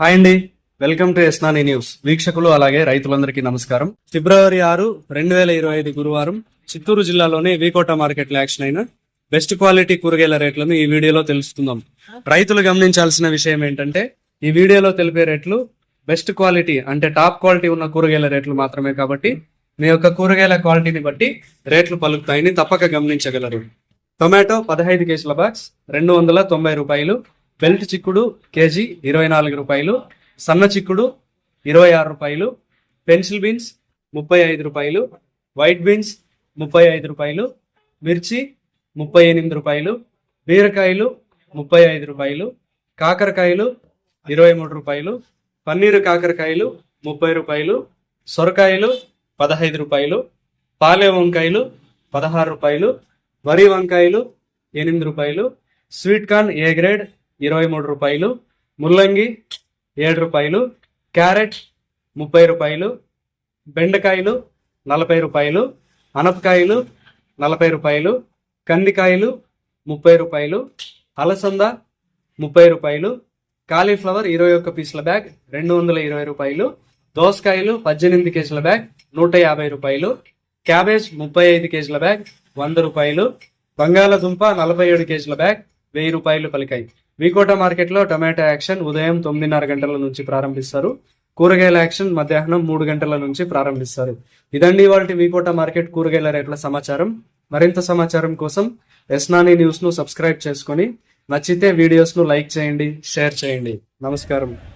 Hi అండి. Welcome to ఎస్నాని news. వీక్షకులు అలాగే రైతులందరికీ నమస్కారం. ఫిబ్రవరి ఆరు రెండు వేల ఇరవై ఐదు గురువారం చిత్తూరు జిల్లాలోని వీకోట మార్కెట్లో యాక్షన్ అయిన బెస్ట్ క్వాలిటీ కూరగాయల రేట్లను ఈ వీడియోలో తెలుసుకుందాం. రైతులు గమనించాల్సిన విషయం ఏంటంటే ఈ వీడియోలో తెలిపే రేట్లు బెస్ట్ క్వాలిటీ అంటే టాప్ క్వాలిటీ ఉన్న కూరగాయల రేట్లు మాత్రమే కాబట్టి మీ యొక్క కూరగాయల క్వాలిటీని బట్టి రేట్లు పలుకుతాయని తప్పక గమనించగలరు. టొమాటో పదహైదు కేజీల బాక్స్ రెండు వందల తొంభై రూపాయలు బెల్ట్ చిక్కుడు కేజీ ఇరవై నాలుగు రూపాయలు సన్న చిక్కుడు ఇరవై ఆరు రూపాయలు పెన్సిల్ బీన్స్ ముప్పై ఐదు రూపాయలు వైట్ బీన్స్ ముప్పై ఐదు రూపాయలు మిర్చి ముప్పై ఎనిమిది రూపాయలు బీరకాయలు ముప్పై ఐదు రూపాయలు కాకరకాయలు ఇరవై మూడు రూపాయలు పన్నీరు కాకరకాయలు ముప్పై రూపాయలు సొరకాయలు పదహైదు రూపాయలు పాలే వంకాయలు పదహారు రూపాయలు వరి వంకాయలు ఎనిమిది రూపాయలు స్వీట్ కార్న్ ఏ గ్రేడ్ ఇరవై మూడు రూపాయలు ముల్లంగి ఏడు రూపాయలు క్యారెట్ ముప్పై రూపాయలు బెండకాయలు నలభై రూపాయలు అనపకాయలు నలభై రూపాయలు కందికాయలు ముప్పై రూపాయలు అలసంద ముప్పై రూపాయలు కాలీఫ్లవర్ ఇరవై ఒక్క పీసుల బ్యాగ్ రెండు వందల ఇరవై రూపాయలు దోసకాయలు పద్దెనిమిది కేజీల బ్యాగ్ నూట యాభై రూపాయలు క్యాబేజ్ ముప్పై ఐదు కేజీల బ్యాగ్ వంద రూపాయలు బంగాళదుంప నలభై ఏడు కేజీల బ్యాగ్ వెయ్యి రూపాయలు పలికాయి. వీకోట మార్కెట్లో టమాటా యాక్షన్ ఉదయం తొమ్మిదిన్నర గంటల నుంచి ప్రారంభిస్తారు. కూరగాయల యాక్షన్ మధ్యాహ్నం మూడు గంటల నుంచి ప్రారంభిస్తారు. ఇదండి వాళ్ళ వీకోట మార్కెట్ కూరగాయల రేట్ల సమాచారం. మరింత సమాచారం కోసం ఎస్నాని న్యూస్ను సబ్స్క్రైబ్ చేసుకొని నచ్చితే వీడియోస్ను లైక్ చేయండి షేర్ చేయండి. నమస్కారం.